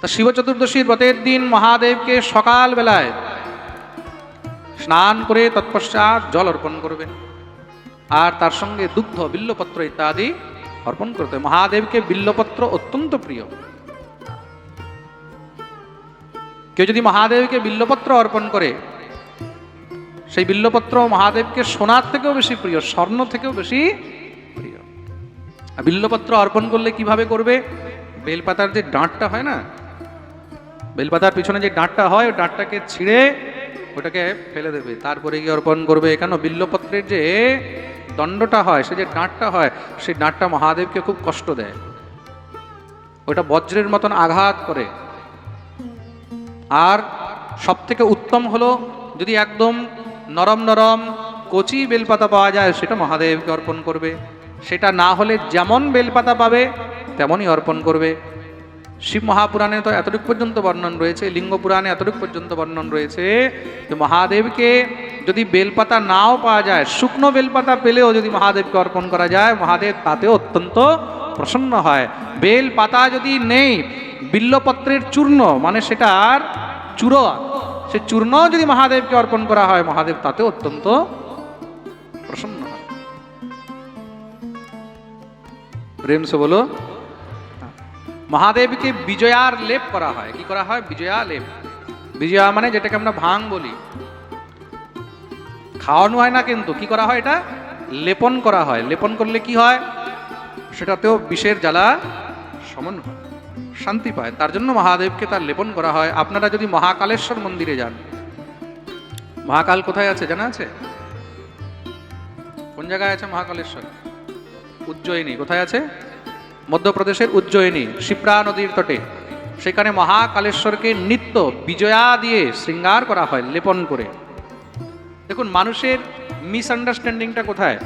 তা শিব চতুর্দশীর ব্রতের দিন মহাদেবকে সকাল বেলায় স্নান করে তৎপশ্চাৎ জল অর্পণ করবেন। আর তার সঙ্গে দুগ্ধ, বিল্লপত্র ইত্যাদি অর্পণ করতে মহাদেবকে বিল্লপত্র অত্যন্ত প্রিয়। কেউ যদি মহাদেবকে বিল্লপত্র অর্পণ করে, সেই বিল্লপত্র মহাদেবকে সোনার থেকেও বেশি প্রিয়, স্বর্ণ থেকেও বেশি প্রিয়। বিল্লপত্র অর্পণ করলে কীভাবে করবে? বেলপাতার যে ডাঁটটা হয় না বেলপাতার পিছনে যে ডাঁটটা হয়, ওই ডাঁটটাকে ছিঁড়ে ওটাকে ফেলে দেবে। তারপরে গিয়ে অর্পণ করবে। কেন? বিল্লপত্রের যে দণ্ডটা হয়, সে যে ডাঁটটা হয়, সেই ডাঁটটা মহাদেবকে খুব কষ্ট দেয়। ওটা বজ্রের মতন আঘাত করে। আর সব থেকে উত্তম হলো, যদি একদম নরম নরম কচি বেলপাতা পাওয়া যায়, সেটা মহাদেবকে অর্পণ করবে। সেটা না হলে যেমন বেলপাতা পাবে, তেমনই অর্পণ করবে। শিব মহাপুরাণে তো এতটুকু পর্যন্ত বর্ণন রয়েছে, লিঙ্গ পুরাণে এতটুকু পর্যন্ত বর্ণন রয়েছে যে মহাদেবকে যদি বেলপাতা নাও পাওয়া যায়, শুকনো বেলপাতা পেলেও যদি মহাদেবকে অর্পণ করা যায়, মহাদেব তাতে অত্যন্ত প্রসন্ন হয়। বেল পাতা যদি নেই, বিল্লপত্রের চূর্ণ মানে সেটার চূড়ো সে চূর্ণ যদি মহাদেবকে অর্পণ করা হয়, মহাদেব তাতে অত্যন্ত প্রসন্ন হয়। প্রেম সে বলো মহাদেবকে বিজয়ার লেপ করা হয়। কি করা হয়? বিজয়া লেপ। বিজয়া মানে যেটাকে আমরা ভাং বলি। খাওয়ানো হয় না কিন্তু। কি করা হয় এটা? লেপন করা হয়। লেপন করলে কি হয়? সেটাতেও বিষের জ্বালা সমন হয়। শান্তি পায়। তার জন্য মহাদেবকে তার লেপন করা হয়। আপনারা যদি মহাকালেশ্বর মন্দিরে যান। মহাকাল কোথায় আছে? জানা আছে? কোন জায়গায় আছে মহাকালেশ্বর? উজ্জয়িনী। কোথায় আছে? মধ্যপ্রদেশের উজ্জয়িনী শিপ্রা নদীর তটে। সেখানে মহাকালেশ্বরকে নিত্য বিজয়া দিয়ে শৃঙ্গার করা হয় লেপন করে। দেখুন, মানুষের মিসআন্ডারস্ট্যান্ডিংটা কোথায়?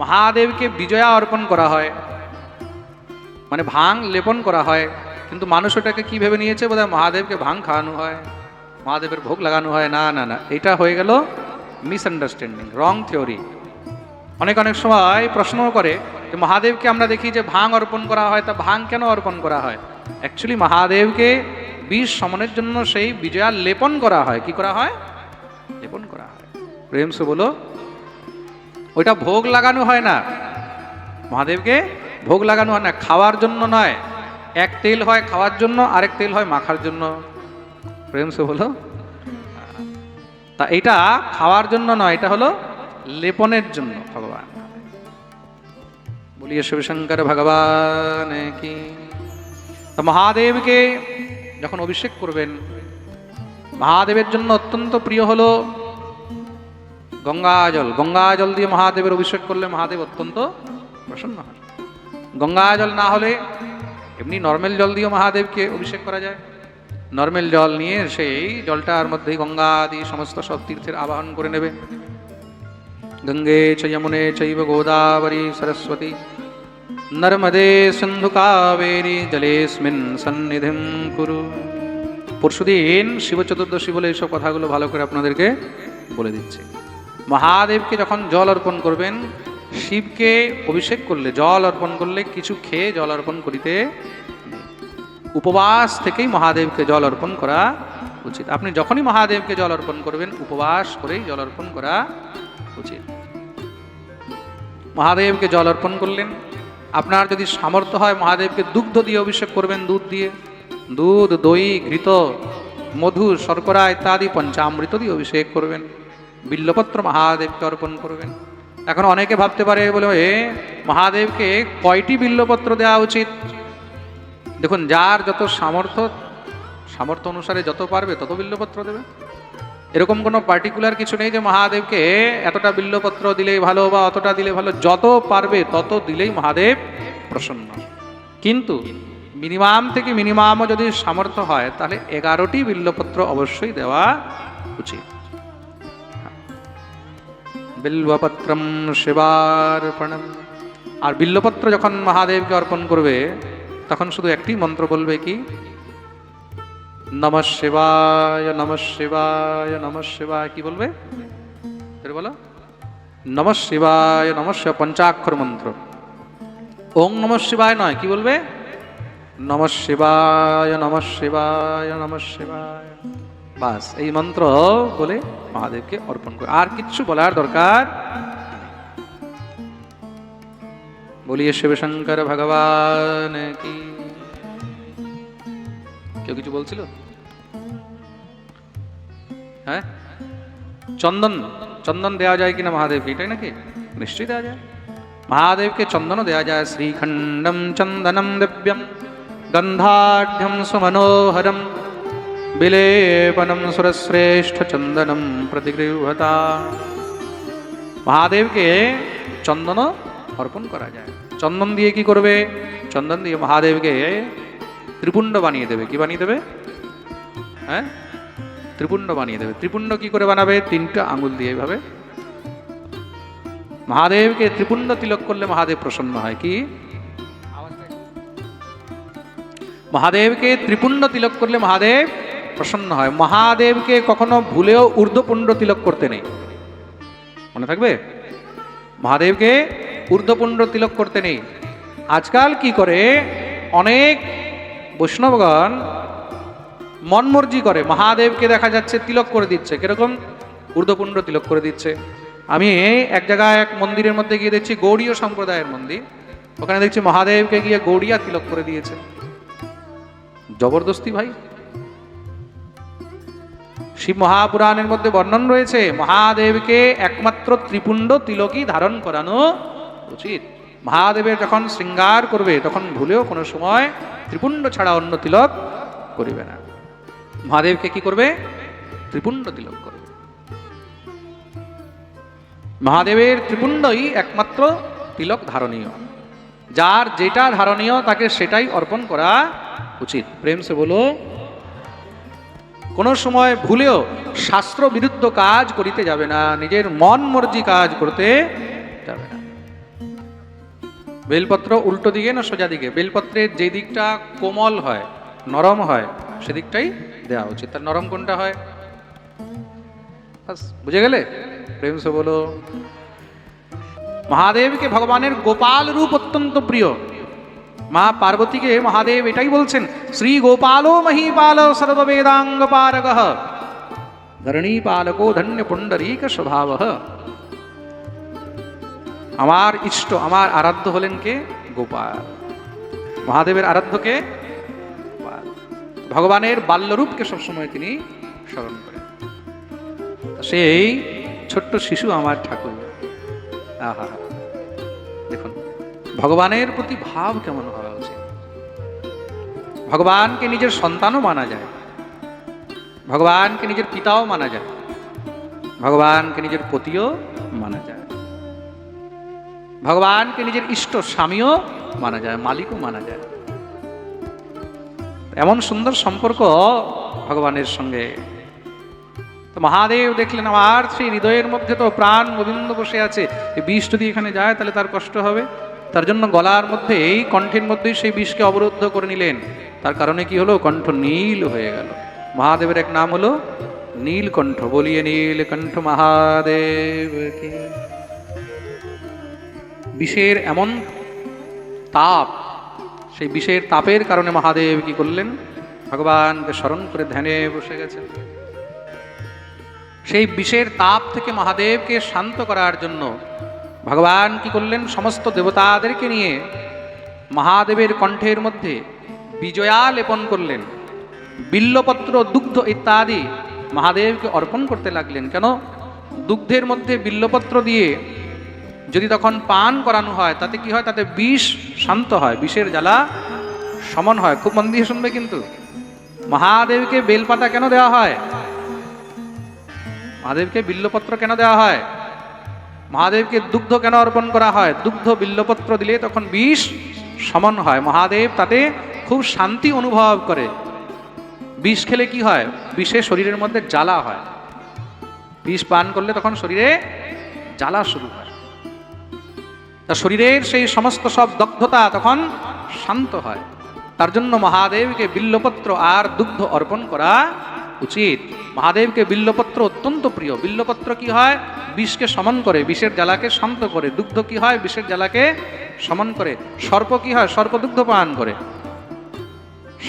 মহাদেবকে বিজয়া অর্পণ করা হয় মানে ভাং লেপন করা হয়, কিন্তু মানুষ ওটাকে কী ভেবে নিয়েছে বোধহয়? মহাদেবকে ভাং খাওয়ানো হয়, মহাদেবের ভোগ লাগানো হয়। না না না, এটা হয়ে গেল মিসআন্ডারস্ট্যান্ডিং রং থিওরি অনেক অনেক সময় প্রশ্নও করে যে মহাদেবকে আমরা দেখি যে ভাং অর্পণ করা হয়, তা ভাং কেন অর্পণ করা হয়? অ্যাকচুয়ালি মহাদেবকে বিষ সমনের জন্য সেই বিজয়া লেপন করা হয়। কি করা হয়? লেপন করা হয়। প্রেম সে বলো, ওইটা ভোগ লাগানো হয় না। মহাদেবকে ভোগ লাগানো হয় না, খাওয়ার জন্য নয়। এক তেল হয় খাওয়ার জন্য, আরেক তেল হয় মাখার জন্য। প্রেম সে বলো তা এটা খাওয়ার জন্য নয়, এটা হলো লেপনের জন্য, ভগবান। শিবশঙ্কর ভগবান কি তা মহাদেবকে যখন অভিষেক করবেন মহাদেবের জন্য অত্যন্ত প্রিয় হলো গঙ্গা জল গঙ্গা জল দিয়ে মহাদেবের অভিষেক করলে মহাদেব অত্যন্ত প্রসন্ন হয় গঙ্গা জল না হলে এমনি নর্মাল জল দিয়েও মহাদেবকে অভিষেক করা যায় নর্মাল জল নিয়ে সেই জলটার মধ্যেই গঙ্গা আদি সমস্ত সব তীর্থের আবাহন করে নেবে গঙ্গে চ যমুনে চৈব গোদাবরী সরস্বতী নর্মদে সিন্ধু কাবেরী জলেস্মিন সন্নিধিম কুরু পরশুদিন শিব চতুর্দশী বলে এইসব কথাগুলো ভালো করে আপনাদেরকে বলে দিচ্ছি। মহাদেবকে যখন জল অর্পণ করবেন, শিবকে অভিষেক করলে, জল অর্পণ করলে কিছু খেয়ে জল অর্পণ করিতে। উপবাস থেকেই মহাদেবকে জল অর্পণ করা উচিত। আপনি যখনই মহাদেবকে জল অর্পণ করবেন, উপবাস করেই জল অর্পণ করা উচিত। মহাদেবকে জল অর্পণ করলেন আপনার যদি সামর্থ্য হয় মহাদেবকে দুগ্ধ দিয়ে অভিষেক করবেন দুধ দিয়ে। দুধ, দই, ঘৃত, মধু, শর্করা, ইত্যাদি, পঞ্চামৃত দিয়ে অভিষেক করবেন। বিল্লপত্র মহাদেবকে অর্পণ করবেন। এখন অনেকে ভাবতে পারে, বলে, এ, মহাদেবকে কয়টি বিল্লপত্র দেওয়া উচিত? দেখুন, যার যত সামর্থ্য সামর্থ্য অনুসারে যত পারবে তত বিল্লপত্র দেবে। এরকম কোনো পার্টিকুলার কিছু নেই যে মহাদেবকে এতটা বিল্লপত্র দিলেই ভালো বা অতটা দিলে ভালো, যত পারবে তত দিলেই মহাদেব প্রসন্ন। কিন্তু মিনিমাম থেকে মিনিমামও যদি সামর্থ্য হয়, তাহলে এগারোটি বিল্লপত্র অবশ্যই দেওয়া উচিত। বিল্বপত্রম শিবার্পণম। আর বিল্লপত্র যখন মহাদেবকে অর্পণ করবে, তখন শুধু একটি মন্ত্র বলবে কি? নম শিবায় নম শিবায় নম শিবায়। কি বলবে? বলো। নম শিবায়, নম শিব পঞ্চাক্ষর মন্ত্র। ওং নম শিবায় নয়, কি বলবে? নম শিবায় নম শিবায় নম শিবায়। বাস, এই মন্ত্র বলে মহাদেবকে অর্পণ করে। আর কিচ্ছু বলার দরকার বলিয়ে শিবশঙ্কর ভগবান কি কেউ কিছু বলছিল? হ্যাঁ? চন্দন চন্দন দেওয়া যায় কিনা মহাদেবকে? এটাই নাকি? নিশ্চয়ই দেওয়া যায়। মহাদেবকে চন্দনও দেওয়া যায়। শ্রীখণ্ডম চন্দনম দিব্যম, গন্ধাঢ্যম সুমনোহরম, বিলেপনম সুরশ্রেষ্ঠ চন্দনম প্রতিগৃহতা। মহাদেবকে চন্দন অর্পণ করা যায়। চন্দন দিয়ে কি করবে? চন্দন দিয়ে মহাদেবকে ত্রিপুণ্ড বানিয়ে দেবে। কি বানিয়ে দেবে? হ্যাঁ? ত্রিপুণ্ড বানিয়ে দেবে। ত্রিপুণ্ড কি করে বানাবে? তিনটা আঙুল দিয়ে এইভাবে মহাদেবকে ত্রিপুণ্ড তিলক করলে মহাদেব প্রসন্ন হয়। কি? মহাদেবকে ত্রিপুণ্ড তিলক করলে মহাদেব প্রসন্ন হয়। মহাদেবকে কখনো ভুলেও ঊর্ধ্বপুণ্ড তিলক করতে নেই। মনে থাকবে? মহাদেবকে ঊর্ধ্বপুণ্ড তিলক করতে নেই। আজকাল কি করে? অনেক বৈষ্ণবগণ মনমর্জি করে, মহাদেবকে দেখা যাচ্ছে তিলক করে দিচ্ছে। কীরকম? ঊর্ধ্বপুণ্ড তিলক করে দিচ্ছে। আমি এক জায়গায় এক মন্দিরের মধ্যে গিয়ে দেখছি গৌড়ীয় সম্প্রদায়ের মন্দির। ওখানে দেখছি মহাদেবকে গিয়ে গৌড়িয়া তিলক করে দিয়েছে। জবরদস্তি ভাই। শিব মহাপুরাণের মধ্যে বর্ণন রয়েছে, মহাদেবকে একমাত্র ত্রিপুণ্ড তিলকই ধারণ করানো উচিত। মহাদেবের যখন শৃঙ্গার করবে, তখন ভুলেও কোনো সময় ত্রিপুণ্ড ছাড়া অন্য তিলক করিবে না। মহাদেবকে কি করবে? ত্রিপুণ্ড তিলক করবে। মহাদেবের ত্রিপুণ্ডই একমাত্র তিলক ধারণীয়। যার যেটা ধারণীয়, তাকে সেটাই অর্পণ করা উচিত। প্রেম সে বলো, কোনো সময় ভুলেও শাস্ত্র বিরুদ্ধ কাজ করিতে যাবে না, নিজের মন মর্জি কাজ করতে যাবে না। বেলপত্র উল্টো দিকে না সোজা দিকে? বেলপত্রের যে দিকটা কোমল হয়, নরম হয়, সেদিকটাই দেওয়া উচিত। তার নরম কোনটা হয়? বুঝে গেলে? প্রেম সে বলো। মহাদেবকে ভগবানের গোপাল রূপ অত্যন্ত প্রিয়। মা পার্বতীকে মহাদেব এটাই বলছেন, শ্রী গোপালো মহীপাল সর্ববেদাঙ্গ পারগ ধরণী পালকো ধন্য পুণ্ডরীক স্বভাব। আমার ইষ্ট, আমার আরাধ্য হলেন কে? গোপাল। মহাদেবের আরাধ্যকে ভগবানের বাল্যরূপকে সবসময় তিনি স্মরণ করেন। সেই ছোট্ট শিশু আমার ঠাকুর। আহা। দেখুন, ভগবানের প্রতি ভাব কেমন হওয়া উচিত? ভগবানকে নিজের সন্তানও মানা যায়। ভগবানকে নিজের পিতাও মানা যায়। ভগবানকে নিজের পতিও মানা যায়। ভগবানকে নিজের ইষ্ট স্বামীও মানা যায়, মালিকও মানা যায়। এমন সুন্দর সম্পর্ক ভগবানের সঙ্গে। তো মহাদেব দেখলেন, আমার সেই হৃদয়ের মধ্যে তো প্রাণ গোবিন্দ বসে আছে। বিষ যদি এখানে যায়, তাহলে তার কষ্ট হবে। তার জন্য গলার মধ্যে, এই কণ্ঠের মধ্যেই সেই বিষকে অবরুদ্ধ করে নিলেন। তার কারণে কি হলো? কণ্ঠ নীল হয়ে গেল। মহাদেবের এক নাম হলো, নীলকণ্ঠ। বলিয়ে নীলকণ্ঠ মহাদেব বিষের এমন তাপ, সেই বিষের তাপের কারণে মহাদেব কি করলেন? ভগবানকে স্মরণ করে ধ্যানে বসে গেছেন। সেই বিষের তাপ থেকে মহাদেবকে শান্ত করার জন্য ভগবান কি করলেন? সমস্ত দেবতাদেরকে নিয়ে মহাদেবের কণ্ঠের মধ্যে বিজয়া লেপন করলেন। বিল্লপত্র, দুগ্ধ ইত্যাদি মহাদেবকে অর্পণ করতে লাগলেন। কেন? দুগ্ধের মধ্যে বিল্লপত্র দিয়ে যদি তখন পান করানো হয়, তাতে কি হয়? তাতে বিষ শান্ত হয়, বিষের জ্বালা সমন হয়। খুব মন দিয়ে শুনবে কিন্তু। মহাদেবকে বেলপাতা কেন দেওয়া হয়? মহাদেবকে বিল্লপত্র কেন দেওয়া হয়? মহাদেবকে দুগ্ধ কেন অর্পণ করা হয়? দুগ্ধ বিল্লপত্র দিলে তখন বিষ সমন হয়। মহাদেব তাতে খুব শান্তি অনুভব করে। বিষ খেলে কি হয়? বিষে শরীরের মধ্যে জ্বালা হয়। বিষ পান করলে তখন শরীরে জ্বালা শুরু হয়। তা শরীরের সেই সমস্ত সব দগ্ধতা তখন শান্ত হয়। তার জন্য মহাদেবকে বিল্লপত্র আর দুগ্ধ অর্পণ করা উচিত। মহাদেবকে বিল্লপত্র অত্যন্ত প্রিয়। বিল্লপত্র কি হয়? বিষকে সমন করে, বিষের জ্বালাকে শান্ত করে। দুগ্ধ কি হয়? বিষের জ্বালাকে সমন করে। সর্প কি হয়? সর্প দুগ্ধ পান করে।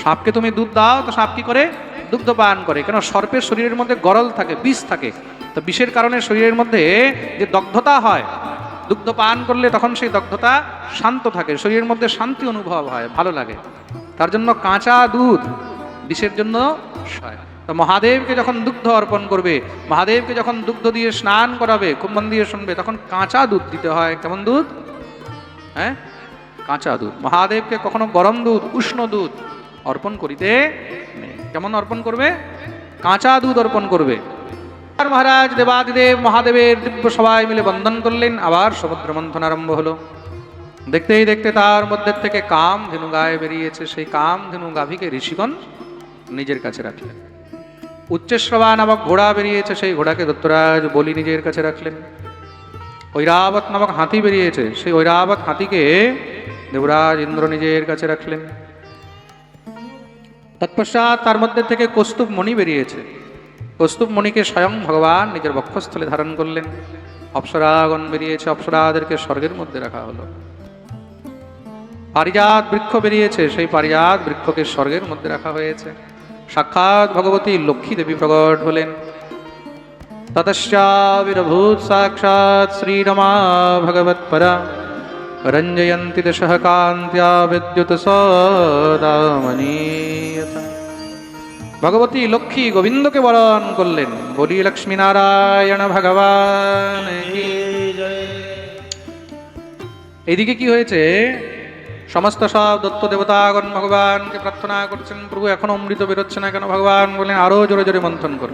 সাপকে তুমি দুধ দাও, তো সাপ কি করে? দুগ্ধ পান করে। কেন? সর্পের শরীরের মধ্যে গরল থাকে, বিষ থাকে। তো বিষের কারণে শরীরের মধ্যে যে দগ্ধতা হয় দুগ্ধ পান করলে তখন সেই দগ্ধতা শান্ত থাকে, শরীরের মধ্যে শান্তি অনুভব হয়, ভালো লাগে। তার জন্য কাঁচা দুধ বিষের জন্য তো মহাদেবকে যখন দুগ্ধ অর্পণ করবে, মহাদেবকে যখন দুগ্ধ দিয়ে স্নান করাবে মন দিয়ে শুনবে, তখন কাঁচা দুধ দিতে হয়। কেমন দুধ? হ্যাঁ? কাঁচা দুধ। মহাদেবকে কখনো গরম দুধ, উষ্ণ দুধ অর্পণ করিতে কেমন অর্পণ করবে? কাঁচা দুধ অর্পণ করবে। মহারাজ দেবাদিদেব, মহাদেবের দিব্য সবাই মিলে বন্দন করলেন। আবার সমুদ্র মন্থন আরম্ভ হলো। দেখতেই দেখতে তার মধ্যে থেকে কাম ধেনু গায়ে বেরিয়েছে। সেই কাম ধেনু গাভীকে ঋষিগণ নিজের কাছে রাখলেন। উচ্চেশ্রবা নামক ঘোড়া বেরিয়েছে। সেই ঘোড়াকে দত্তরাজ বলি নিজের কাছে রাখলেন। ঐরাবত নামক হাতি বেরিয়েছে। সেই ঐরাবত হাতিকে দেবরাজ ইন্দ্র নিজের কাছে রাখলেন। তৎপশ্চাৎ তার মধ্যে থেকে কৌস্তুভ মণি বেরিয়েছে। কৌস্তুভ মণিকে স্বয়ং ভগবান নিজের বক্ষস্থলে ধারণ করলেন। অপ্সরাগণ বেরিয়েছে, অপ্সরাদেরকে স্বর্গের মধ্যে রাখা হলো। পারিজাত বৃক্ষ বেরিয়েছে, সেই পারিজাত বৃক্ষকে স্বর্গের মধ্যে রাখা হয়েছে। সাক্ষাৎ ভগবতী লক্ষ্মী দেবী প্রকট হলেন। ততশ্চাবিরভূত সাক্ষাৎ শ্রীরমা ভগবৎপরা রঞ্জয়ন্তী দশः কান্ত্या বিদ্যুৎ সদামনীয়ত। ভগবতী লক্ষ্মী গোবিন্দকে বরণ করলেন। বলি লক্ষ্মী নারায়ণ ভগবান কি এইদিকে কি হয়েছে? সমস্ত সব দত্ত দেবতাগণ ভগবানকে প্রার্থনা করছেন, প্রভু, এখনও অমৃত বেরোচ্ছে না কেন ভগবান? বললেন আরও জোরে জোরে মন্থন করো।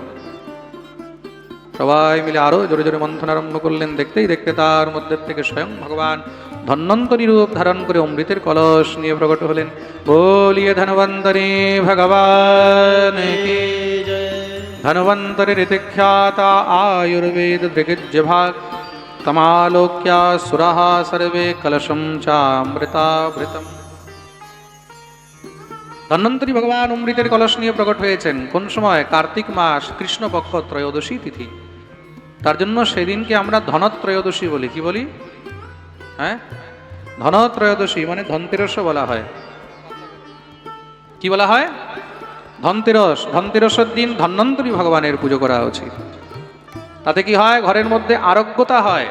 সবাই মিলে আরও জোরে জোরে মন্থন আরম্ভ করলেন। দেখতেই দেখতে তার মধ্যে থেকে স্বয়ং ভগবান ধন্বন্তরী রূপ ধারণ করে অমৃতের কলস নিয়ে প্রকট হলেন। বলিয়ে ধনবন্তরে ভগবান ধনবন্তরে ঋতিখ্যাতা আয়ুর্বেদ দৃগজ্য ভাগ। তমালোক্যা সুরাহ সর্বে কলশম চামৃতাভৃতম ধন্বন্তরী ভগবান অমৃতের কলস নিয়ে প্রকট হয়েছেন। কোন সময়? কার্তিক মাস কৃষ্ণপক্ষ ত্রয়োদশী তিথি। তার জন্য সেদিনকে আমরা ধনত্রয়োদশী বলি। কি বলি? হ্যাঁ? ধনত্রয়োদশী মানে ধনতেরসও বলা হয়। কি বলা হয়? ধনতেরস ধনতেরসের দিন ধন্বন্তরী ভগবানের পুজো করা উচিত। তাতে কি হয়? ঘরের মধ্যে আরোগ্যতা হয়,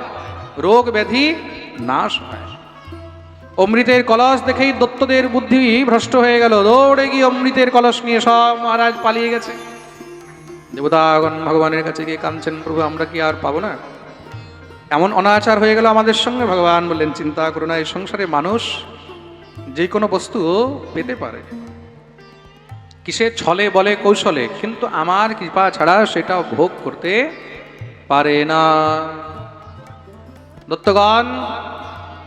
রোগ ব্যাধি নাশ হয়। অমৃতের কলস দেখেই দত্তদের বুদ্ধি ভ্রষ্ট হয়ে গেল। দৌড়ে গিয়ে অমৃতের কলস নিয়ে সব মহারাজ পালিয়ে গেছে। দেবতাগণ ভগবানের কাছে গিয়ে কাঁদছেন, প্রভু, আমরা কি আর পাবো না? এমন অনাচার হয়ে গেল আমাদের সঙ্গে। ভগবান বললেন, চিন্তা করো না, এই সংসারে মানুষ যে কোনো বস্তু পেতে পারে। কিসে ছলে বলে কৌশলে, কিন্তু আমার কৃপা ছাড়া সেটা ভোগ করতে পারে না। দত্তগণ,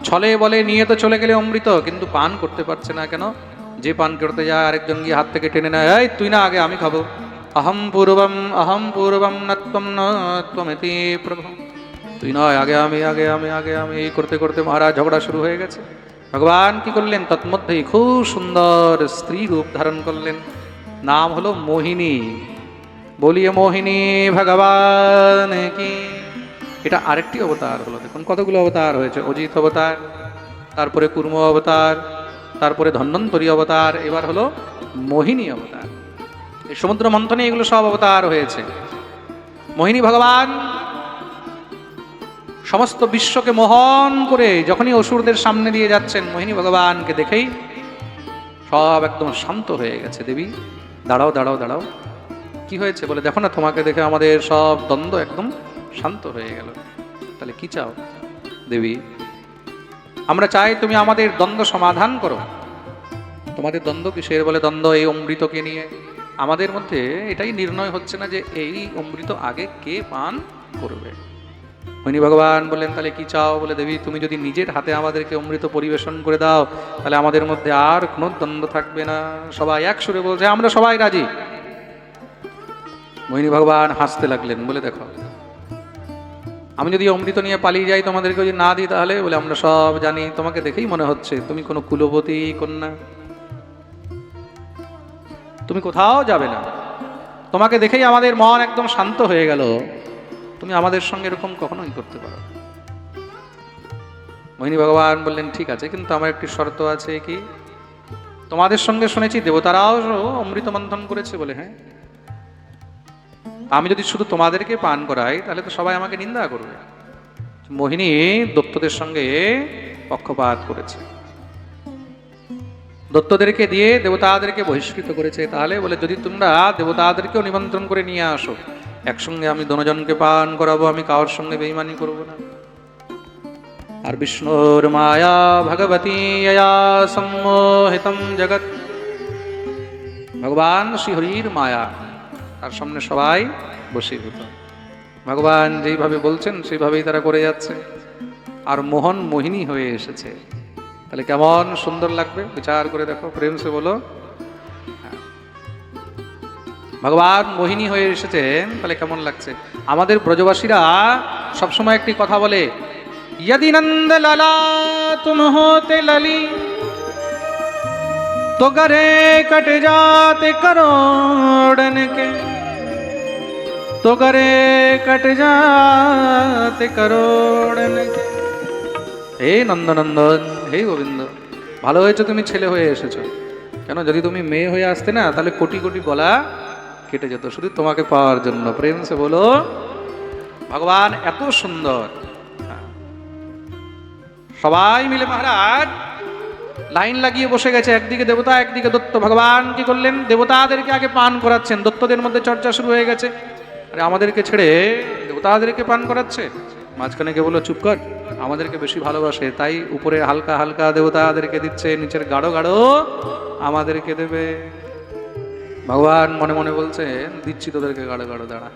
ছলে বলে নিয়ে তো চলে গেলে অমৃত, কিন্তু পান করতে পারছে না কেন? যে পান করতে যায় আরেকজন গিয়ে হাত থেকে টেনে নেয়, এই, তুই না, আগে আমি খাব। অহম পূর্বম অহম পূর্বম নত্বম নত্বমিতি প্রভু তুই নয়, আগে আমি আগে আমি আগে আমি এই করতে করতে মহারাজ ঝগড়া শুরু হয়ে গেছে। ভগবান কি করলেন? তৎমধ্যেই খুব সুন্দর স্ত্রী রূপ ধারণ করলেন। নাম হলো মোহিনী। বলিয়ে মোহিনী, ভগবান, কি? এটা আরেকটি অবতার হলো। দেখুন কতগুলো অবতার হয়েছে। অজিত অবতার, তারপরে কুর্ম অবতার, তারপরে ধন্বন্তরী অবতার, এবার হলো মোহিনী অবতার। এই সমুদ্র মন্থনে এগুলো সব অবতার হয়েছে। মোহিনী, ভগবান সমস্ত বিশ্বকে মোহন করে যখনই অসুরদের সামনে দিয়ে যাচ্ছেন, মোহিনী ভগবানকে দেখেই সব একদম শান্ত হয়ে গেছে। দেবী, দাঁড়াও দাঁড়াও দাঁড়াও। কি হয়েছে বলে দেখো না, তোমাকে দেখে আমাদের সব দ্বন্দ্ব একদম শান্ত হয়ে গেল। তাহলে কি চাও? দেবী, আমরা চাই তুমি আমাদের দ্বন্দ্ব সমাধান করো। তোমাদের দ্বন্দ্ব কিসের বলে? দ্বন্দ্ব এই অমৃতকে নিয়ে। আমাদের মধ্যে এটাই নির্ণয় হচ্ছে না যে এই অমৃত আগে কে পান করবে। হইনি ভগবান বললেন, তাহলে কি চাও? বলে, দেবী, তুমি যদি নিজের হাতে আমাদেরকে অমৃত পরিবেশন করে দাও, তাহলে আমাদের মধ্যে আর কোনো দ্বন্দ্ব থাকবে না। সবাই এক সুরে বলছে, আমরা সবাই রাজি। মোহিনী ভগবান হাসতে লাগলেন, বলে, দেখো, আমি যদি অমৃত নিয়ে পালিয়ে যাই তোমাদেরকে যদি না দিই তাহলে? বলে, আমরা সব জানি, তোমাকে দেখেই মনে হচ্ছে, তুমি কোনো কুলবতী কন্যা। তুমি কোথাও যাবে না। তোমাকে দেখেই আমাদের মন একদম শান্ত হয়ে গেল। তুমি আমাদের সঙ্গে এরকম কখনোই করতে পারো মোহিনী ভগবান বললেন, ঠিক আছে, কিন্তু আমার একটি শর্ত আছে কি? তোমাদের সঙ্গে শুনেছি, দেবতারাও অমৃত মন্থন করেছে বলে হ্যাঁ? আমি যদি শুধু তোমাদেরকে পান করাই, তাহলে তো সবাই আমাকে নিন্দা করবে। মোহিনী দত্তদের সঙ্গে পক্ষপাত করেছে। দত্তদেরকে দিয়ে দেবতাদেরকে বহিষ্কৃত করেছে। তাহলে বলে, যদি তোমরা দেবতাদেরকেও নিমন্ত্রণ করে নিয়ে আসো একসঙ্গে আমি দনজনকে পান করাবো, আমি কারোর সঙ্গে বেইমানি করব না। আর বিষ্ণুর মায়া ভগবতী সম্মোহিতম জগৎ। ভগবান শ্রীহরির মায়া, তার সামনে সবাই বসীভূত ভগবান যেইভাবে বলছেন, সেইভাবেই তারা করে যাচ্ছে। আর মোহন মোহিনী হয়ে এসেছে। তাহলে কেমন সুন্দর লাগবে? বিচার করে দেখো, প্রেম সে বলো। ভগবান মোহিনী হয়ে এসেছেন তাহলে কেমন লাগছে আমাদের ব্রজবাসীরা সবসময় একটি কথা বলে यदि नंद लला तुम होते लली तो गरे कट जाते करोड़न के तो गरे कट जाते करोड़न के হে নন্দনন্দন হে গোবিন্দ ভালো হয়েছে তুমি ছেলে হয়ে এসেছো কেন যদি তুমি মেয়ে হয়ে আসতে না তাহলে কোটি কোটি গলা কেটে যেত, শুধু তোমাকে পাওয়ার জন্য। প্রেম সে বলো, ভগবান এত সুন্দর। সবাই মিলে মহারাজ, লাইন লাগিয়ে বসে গেছে। একদিকে দেবতা, একদিকে দত্ত। ভগবান কি করলেন? দেবতাদেরকে আগে পান করাচ্ছেন। দত্তদের মধ্যে চর্চা শুরু হয়ে গেছে। আরে আমাদেরকে ছেড়ে দেবতাদেরকে পান করাচ্ছে? মাঝখানে কে বলল, চুপ কর, আমাদেরকে বেশি ভালোবাসে। তাই উপরে হালকা হালকা দেবতাদেরকে দিচ্ছে, নিচের গাঢ় গাঢ় আমাদেরকে দেবে। ভগবান মনে মনে বলছে, দিচ্ছি তোদেরকে গাঢ় গাড়ো দাঁড়া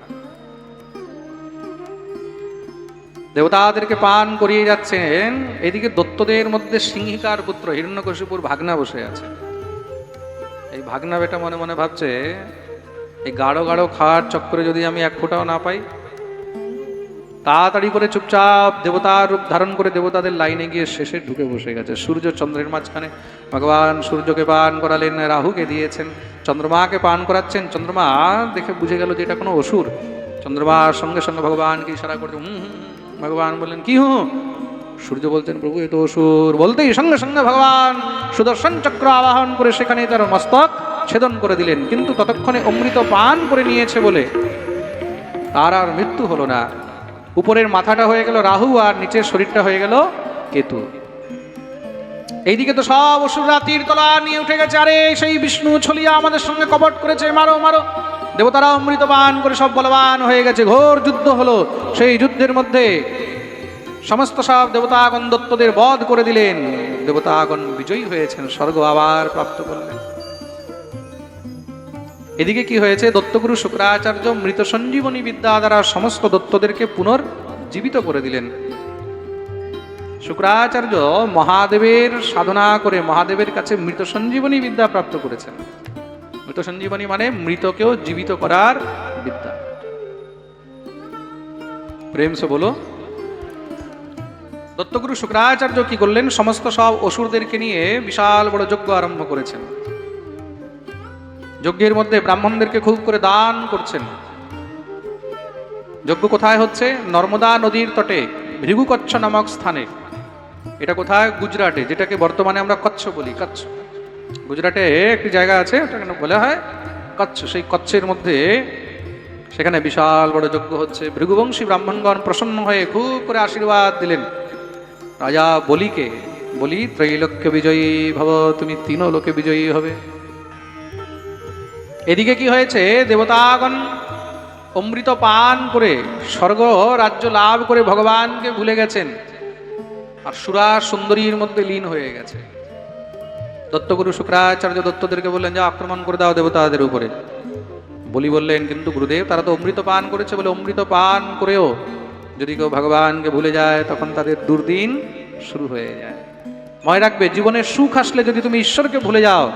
দেবতাদেরকে পান করিয়ে যাচ্ছেন, এদিকে দত্তদের মধ্যে সিংহিকার পুত্র হিরণ্যকশিপুর ভাগনা বসে আছে। এই ভাগনা বেটা মনে মনে ভাবছে, এই গাঢ় গাঢ় খাওয়ার চক্করে যদি আমি এক ফোঁটাও না পাই তাড়াতাড়ি করে চুপচাপ দেবতার রূপ ধারণ করে দেবতাদের লাইনে গিয়ে শেষে ঢুকে বসে গেছে। সূর্য চন্দ্রের মাঝখানে ভগবান সূর্যকে পান করালেন, রাহুকে দিয়েছেন, চন্দ্রমাকে পান করাচ্ছেন। চন্দ্রমা দেখে বুঝে গেল যে এটা কোনো অসুর। চন্দ্রমার সঙ্গে সঙ্গে ভগবানকে ইশারা করছে? হুম হুম হুম। ভগবান বললেন, কি হু সূর্য বলছেন, প্রভু, এ তো অসুর। বলতেই সঙ্গে সঙ্গে ভগবান সুদর্শন চক্র আবাহন করে সেখানে তার মস্তক ছেদন করে দিলেন। কিন্তু ততক্ষণে অমৃত পান করে নিয়েছে বলে তার আর মৃত্যু হলো না। উপরের মাথাটা হয়ে গেল রাহু আর নিচের শরীরটা হয়ে গেল কেতু। এইদিকে তো সব অসুর রাতির তলা নিয়ে উঠে গেছে। আরে সেই বিষ্ণু ছলিয়া আমাদের সঙ্গে কপট করেছে। মারো মারো। দেবতারা অমৃতবান করে সব বলবান হয়ে গেছে। ঘোর যুদ্ধ হলো সেই যুদ্ধের মধ্যে। সমস্ত সব দেবতাগণ দত্তদের বধ করে দিলেন। দেবতাগণ বিজয়ী হয়েছেন। স্বর্গ আবার প্রাপ্ত করলেন। এদিকে কি হয়েছে? দত্তগুরু শুক্রাচার্য মৃত সঞ্জীবনী বিদ্যা দ্বারা সমস্ত দত্তদেরকে পুনর্জীবিত করে দিলেন। শুক্রাচার্য মহাদেবের সাধনা করে মহাদেবের কাছে মৃত সঞ্জীবনী বিদ্যা প্রাপ্ত করেছেন। মৃত সঞ্জীবনী মানে মৃতকেও জীবিত করার বিদ্যা। প্রেম সে বলো। দত্তগুরু শুক্রাচার্য কি করলেন? সমস্ত সব অসুরদেরকে নিয়ে বিশাল বড় যজ্ঞ আরম্ভ করেছেন। যজ্ঞের মধ্যে ব্রাহ্মণদেরকে খুব করে দান করছেন। যজ্ঞ কোথায় হচ্ছে? নর্মদা নদীর তটে, ভৃগুকচ্ছ নামক স্থানে। এটা কোথায়? গুজরাটে, যেটাকে বর্তমানে আমরা কচ্ছ বলি, কচ্ছ। গুজরাটে একটি জায়গা আছে ওটাকে বলা হয়? কচ্ছ, সেই কচ্ছের মধ্যে সেখানে বিশাল বড় যজ্ঞ হচ্ছে। ভৃগুবংশী ব্রাহ্মণগণ প্রসন্ন হয়ে খুব করে আশীর্বাদ দিলেন। রাজা বলিকে, বলি, ত্রৈলোক্য বিজয়ী ভব, তুমি তিনও লোকে বিজয়ী হবে। এদিকে কি হয়েছে? দেবতাগণ অমৃত পান করে স্বর্গ রাজ্য লাভ করে ভগবানকে ভুলে গেছেন। আর সুরা সুন্দরীর মধ্যে লীন হয়ে গেছে। দত্তগুরু শুক্রাচার্য দত্তদেরকে বললেন, যে আক্রমণ করে দাও দেবতাদের উপরে। বলি বললেন, কিন্তু গুরুদেব, তারা তো অমৃত পান করেছে বলে অমৃত পান করেও যদি কেউ ভগবানকে ভুলে যায়, তখন তাদের দুর্দিন শুরু হয়ে যায়। মনে রাখবে, জীবনের সুখ আসলে যদি তুমি ঈশ্বরকে ভুলে যাও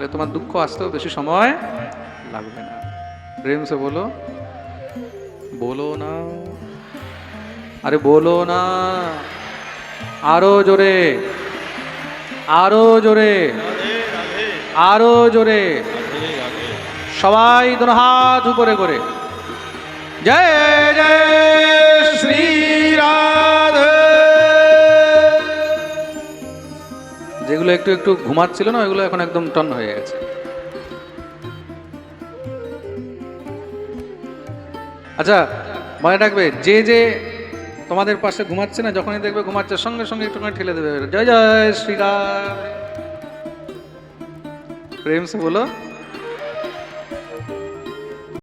তাহলে তোমার দুঃখ আসতেও বেশি সময় লাগবে না। প্রেম সে বলো বলো না, আরে বলো না, আরও জোরে আরও জোরে আরও জোরে, সবাই দোনো হাত উপরে করে। জয় জয়। যেগুলো একটু একটু ঘুমাচ্ছিল না ওইগুলো এখন একদম টন হয়ে গেছে। আচ্ছা মনে রাখবে, যে যে তোমাদের পাশে ঘুমাচ্ছে না, যখনই দেখবে ঘুমাচ্ছে, সঙ্গে সঙ্গে একটুখানি ঠেলে দেবে। জয় জয়, শ্রীরাম। প্রেম সে বলো।